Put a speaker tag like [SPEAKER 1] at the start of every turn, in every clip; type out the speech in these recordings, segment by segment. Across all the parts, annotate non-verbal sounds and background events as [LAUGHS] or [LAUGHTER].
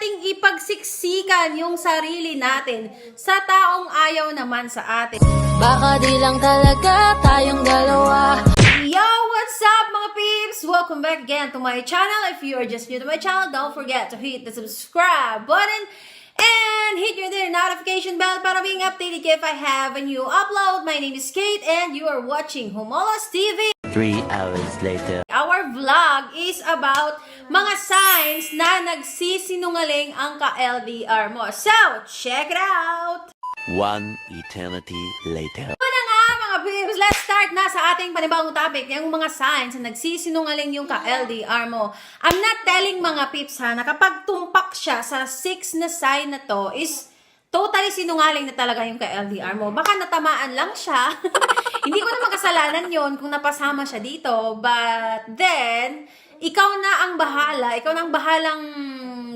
[SPEAKER 1] nating ipagsiksikan yung sarili natin sa taong ayaw naman sa atin.
[SPEAKER 2] Baka di lang talaga tayong dalawa
[SPEAKER 1] Yo, what's up mga peeps? Welcome back again to my channel. If you are just new to my channel, don't forget to hit the subscribe button and hit your the notification bell para being updated if I have a new upload. My name is Kate and you are watching Humolos TV.
[SPEAKER 3] Three hours later.
[SPEAKER 1] Our vlog is about mga signs na nagsisinungaling ang ka-LDR mo. So, check it out!
[SPEAKER 3] One eternity later.
[SPEAKER 1] Ano na nga mga peeps, let's start na sa ating panibagong topic, yung mga signs na nagsisinungaling yung ka-LDR mo. I'm not telling mga peeps ha, na kapag tumpak siya sa six na sign na to is totally sinungaling na talaga yung ka-LDR mo. Baka natamaan lang siya. [LAUGHS] Hindi ko naman kasalanan yon kung napasama siya dito. But then, ikaw na ang bahala. Ikaw na ang bahalang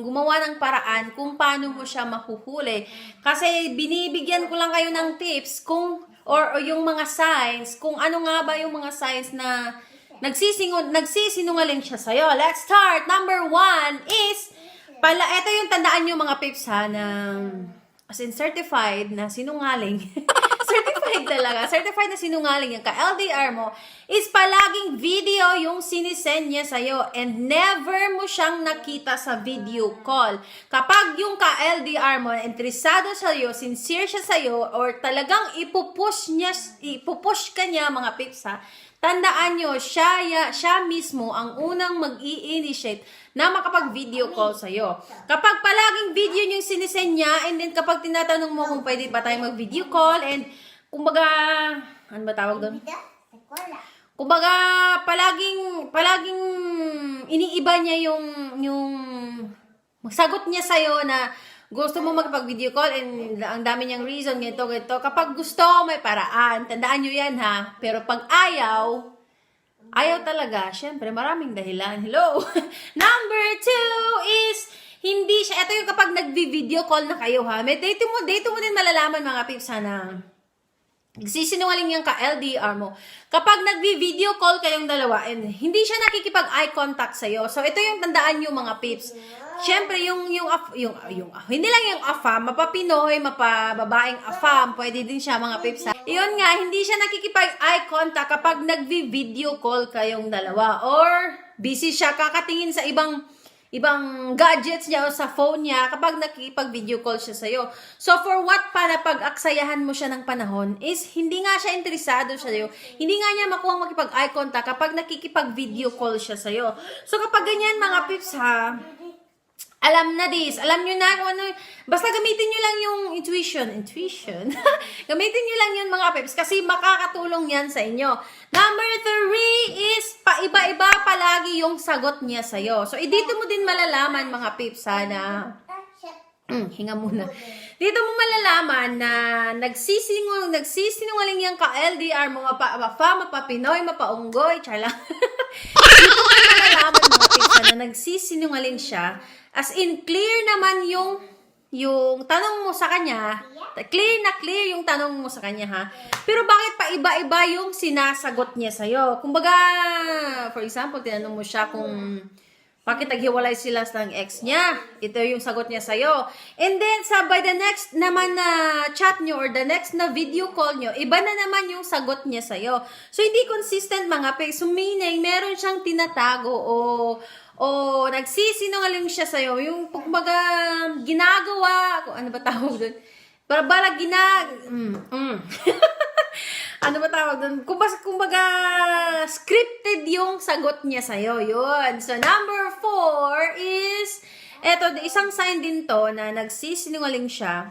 [SPEAKER 1] gumawa ng paraan kung paano mo siya mahuhuli. Kasi binibigyan ko lang kayo ng tips kung or, or yung mga signs, kung ano nga ba yung mga signs na nagsisingo, nagsisinungaling siya sa'yo. Let's start! Number one is, pala, ito yung tandaan nyo mga pips ha, ng, as in certified na sinungaling. [LAUGHS] certified talaga. Certified na sinungaling yung ka-LDR mo is palaging video yung sinisend niya sa'yo and never mo siyang nakita sa video call. Kapag yung ka-LDR mo interesado sa'yo, sincere siya sa'yo, or talagang ipupush niya, ipupush ka niya mga pips Tandaan nyo, siya, ya- siya mismo ang unang mag initiate na makapag-video call sa'yo. Kapag palaging video yung sinisend niya, and then kapag tinatanong mo kung pwede ba tayo mag-video call, and kumbaga, ano ba tawag doon? Kumbaga, palaging, palaging iniiba niya yung, yung sagot niya sa'yo na gusto mo magpag-video call and ang dami niyang reason, ganito, ganito. Kapag gusto, may paraan. Tandaan niyo yan, ha? Pero pag ayaw, ayaw talaga, syempre, maraming dahilan. Hello? [LAUGHS] Number two is, hindi siya, ito yung kapag nagvi-video call na kayo, ha? May date mo, date mo din malalaman, mga pips, ha, na Nagsisinungaling yung ka-LDR mo. Kapag nagvi-video call kayong dalawa and hindi siya nakikipag-eye contact sa'yo. So, ito yung tandaan nyo mga pips. Siyempre, yung, yung, yung, yung, hindi lang yung afam, mapapinoy, mapababaeng afam, pwede din siya mga pips. Yun nga, hindi siya nakikipag-eye contact kapag nagvi-video call kayong dalawa. Or, busy siya kakatingin sa ibang ibang gadgets niya o sa phone niya kapag nakikipag-video call siya sa'yo. So, for what para pag-aksayahan mo siya ng panahon is hindi nga siya interesado sa'yo. Hindi nga niya makuha makipag-eye contact kapag nakikipag-video call siya sa'yo. So, kapag ganyan mga pips ha, alam na this. Alam nyo na kung ano. Basta gamitin nyo lang yung intuition. Intuition? [LAUGHS] gamitin nyo lang yun mga peps kasi makakatulong yan sa inyo. Number three is paiba-iba palagi yung sagot niya sa'yo. So, eh, dito mo din malalaman mga peps ha na Mm, [CLEARS THROAT] hinga muna. Dito mo malalaman na nagsisinung, nagsisinungaling yung ka-LDR mo, mapa, mapa, mapa Pinoy, mapa Unggoy, char lang. [LAUGHS] Dito mo malalaman mga pizza na nagsisinungaling siya. As in, clear naman yung yung tanong mo sa kanya, clear na clear yung tanong mo sa kanya ha. Pero bakit pa iba-iba yung sinasagot niya sa'yo? Kumbaga, for example, tinanong mo siya kung bakit naghiwalay sila ng ex niya? Ito yung sagot niya sa'yo. And then, sa by the next naman na chat nyo or the next na video call nyo, iba na naman yung sagot niya sa'yo. So, hindi consistent mga pe. So, meaning, meron siyang tinatago o o nagsisinungaling siya sa'yo. Yung, kumbaga, ginagawa, ano ba tawag doon? Para bala ginag... Mm, mm. [LAUGHS] ano ba tawag doon? Kumbaga, kumbaga, scripted yung sagot niya sa'yo. Yun. So, number four is, eto, isang sign din to na nagsisinungaling siya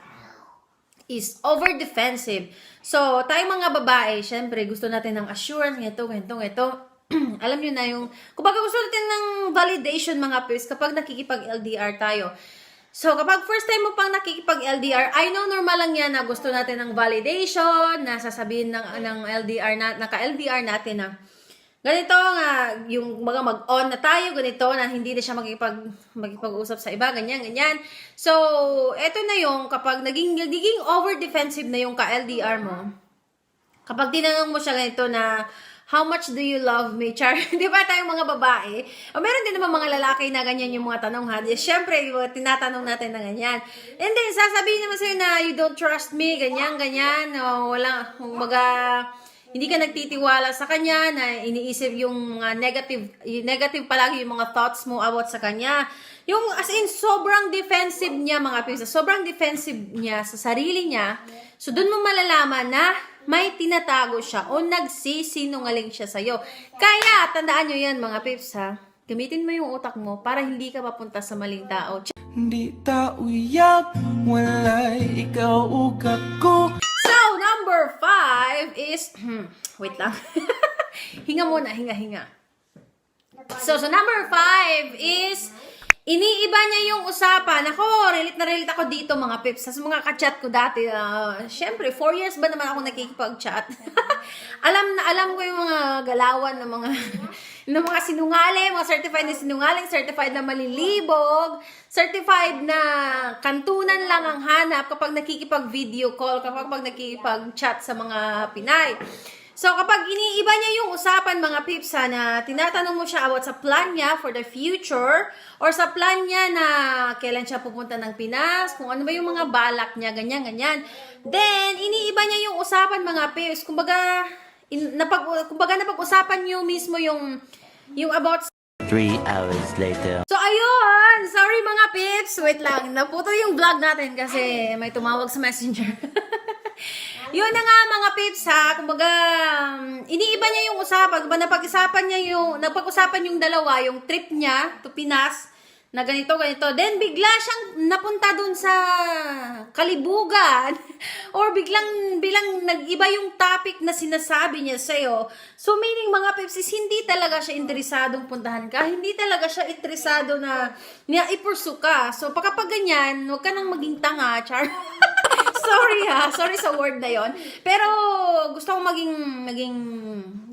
[SPEAKER 1] is over-defensive. So, tayong mga babae, syempre, gusto natin ng assurance, ganito, ganito, ganito. [CLEARS THROAT] Alam nyo na yung, kumbaga gusto natin ng validation mga peers kapag nakikipag-LDR tayo. So, kapag first time mo pang nakikipag-LDR, I know normal lang yan na gusto natin ng validation, na sasabihin ng, ng LDR na, naka-LDR natin na ganito nga, yung mga mag-on na tayo, ganito na hindi na siya magkipag, magkipag-usap sa iba, ganyan, ganyan. So, eto na yung kapag naging, nagiging over-defensive na yung ka-LDR mo, kapag tinanong mo siya ganito na, how much do you love me? [LAUGHS] Char, di ba tayong mga babae? O meron din naman mga lalaki na ganyan yung mga tanong ha. Siyempre, mga tinatanong natin na ganyan. And then, sasabihin naman sa'yo na you don't trust me, ganyan, ganyan. O, wala, kumbaga, hindi ka nagtitiwala sa kanya, na iniisip yung mga negative, negative palagi yung mga thoughts mo about sa kanya. Yung as in, sobrang defensive niya mga pisa. Sobrang defensive niya sa sarili niya. So, dun mo malalaman na may tinatago siya o nagsisinungaling siya sa'yo. Kaya, tandaan nyo yan mga pips ha. Gamitin mo yung utak mo para hindi ka mapunta sa maling tao.
[SPEAKER 4] Di ta uyak, walay ikaw ugat ko
[SPEAKER 1] So, number five is, hmm, wait lang. [LAUGHS] hinga muna, hinga, hinga. So, so number five is, iniiba niya yung usapan. Ako, relate na relate ako dito mga pips. Sa mga kachat ko dati, ah, syempre, four years ba naman ako nakikipag-chat? [LAUGHS] alam na alam ko yung mga galawan ng mga [LAUGHS] ng mga sinungaling, mga certified na sinungaling, certified na malilibog, certified na kantunan lang ang hanap kapag nakikipag-video call, kapag kapag nakikipag-chat sa mga Pinay. So, kapag iniiba niya yung usapan, mga pips, ha, na tinatanong mo siya about sa plan niya for the future, or sa plan niya na kailan siya pupunta ng Pinas, kung ano ba yung mga balak niya, ganyan, ganyan. Then, iniiba niya yung usapan, mga pips. Kumbaga, in, napag, kumbaga napag-usapan niyo mismo yung, yung about
[SPEAKER 3] Three hours later.
[SPEAKER 1] So, ayun! Sorry mga pips! Wait lang, naputo yung vlog natin kasi may tumawag sa messenger. [LAUGHS] yun na nga mga pips ha, kumbaga, um, iniiba niya yung usapan. Kumbaga, napag-usapan niya yung, napag-usapan yung dalawa, yung trip niya to Pinas, na ganito, ganito. Then, bigla siyang napunta dun sa kalibugan. [LAUGHS] Or biglang, bilang nag-iba yung topic na sinasabi niya sa'yo. So, meaning mga peps is hindi talaga siya interesadong puntahan ka. Hindi talaga siya interesado na niya ipursu ka. So, pagkapag ganyan, huwag ka nang maging tanga, char. [LAUGHS] sorry ha, sorry sa word na yon. Pero gusto ko maging maging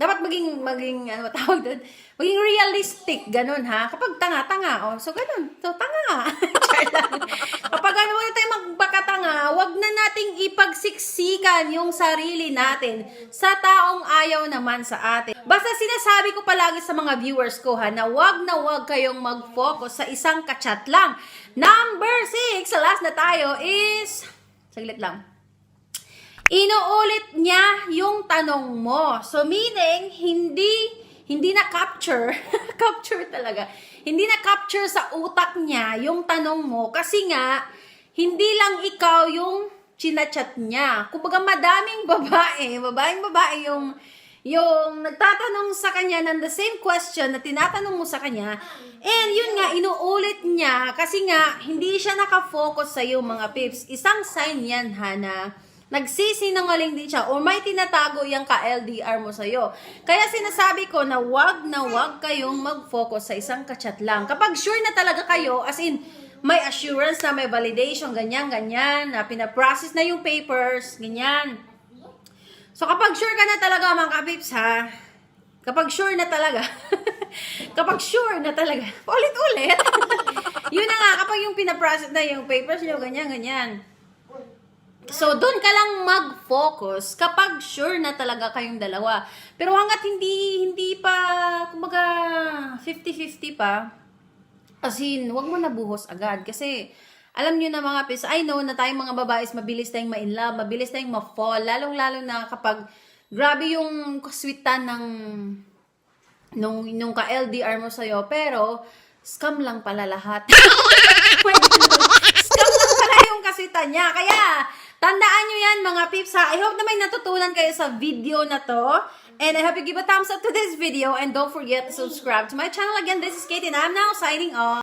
[SPEAKER 1] dapat maging maging ano tawag doon? Maging realistic ganun ha. Kapag tanga-tanga, oh, so ganun. So tanga. [LAUGHS] Kapag ano na tayo magbakatanga, wag na nating ipagsiksikan yung sarili natin sa taong ayaw naman sa atin. Basta sinasabi ko palagi sa mga viewers ko ha, na wag na wag kayong mag-focus sa isang kachat lang. Number six, sa last na tayo is Saglit lang. Inuulit niya yung tanong mo. So, meaning, hindi, hindi na capture. [LAUGHS] capture talaga. Hindi na capture sa utak niya yung tanong mo kasi nga, hindi lang ikaw yung chinachat niya. Kumbaga, madaming babae, babaeng babae yung yung nagtatanong sa kanya ng the same question na tinatanong mo sa kanya, and yun nga, inuulit niya kasi nga, hindi siya nakafocus sa iyo mga pips. Isang sign yan, ha, na nagsisinungaling din siya or may tinatago yung ka-LDR mo sa iyo. Kaya sinasabi ko na wag na wag kayong mag-focus sa isang kachat lang. Kapag sure na talaga kayo, as in, may assurance na may validation, ganyan, ganyan, na pinaprocess na yung papers, ganyan. So, kapag sure ka na talaga, mga kapips, ha? Kapag sure na talaga, [LAUGHS] kapag sure na talaga, [LAUGHS] ulit-ulit, [LAUGHS] yun na nga, kapag yung pinaprocess na yung papers nyo, ganyan, ganyan. So, doon ka lang mag-focus kapag sure na talaga kayong dalawa. Pero hanggat hindi, hindi pa, kumbaga, 50-50 pa, as in, wag mo nabuhos agad. Kasi, alam nyo na mga pis, I know na tayong mga babae is mabilis tayong ma-in love, mabilis tayong ma-fall, lalong-lalo na kapag grabe yung kaswitan ng nung, nung ka-LDR mo sa'yo, pero scam lang pala lahat. [LAUGHS] scam lang pala yung kaswitan niya. Kaya, tandaan nyo yan mga pips ha. I hope na may natutunan kayo sa video na to. And I hope you give a thumbs up to this video. And don't forget to subscribe to my channel. Again, this is Kate and I'm now signing off.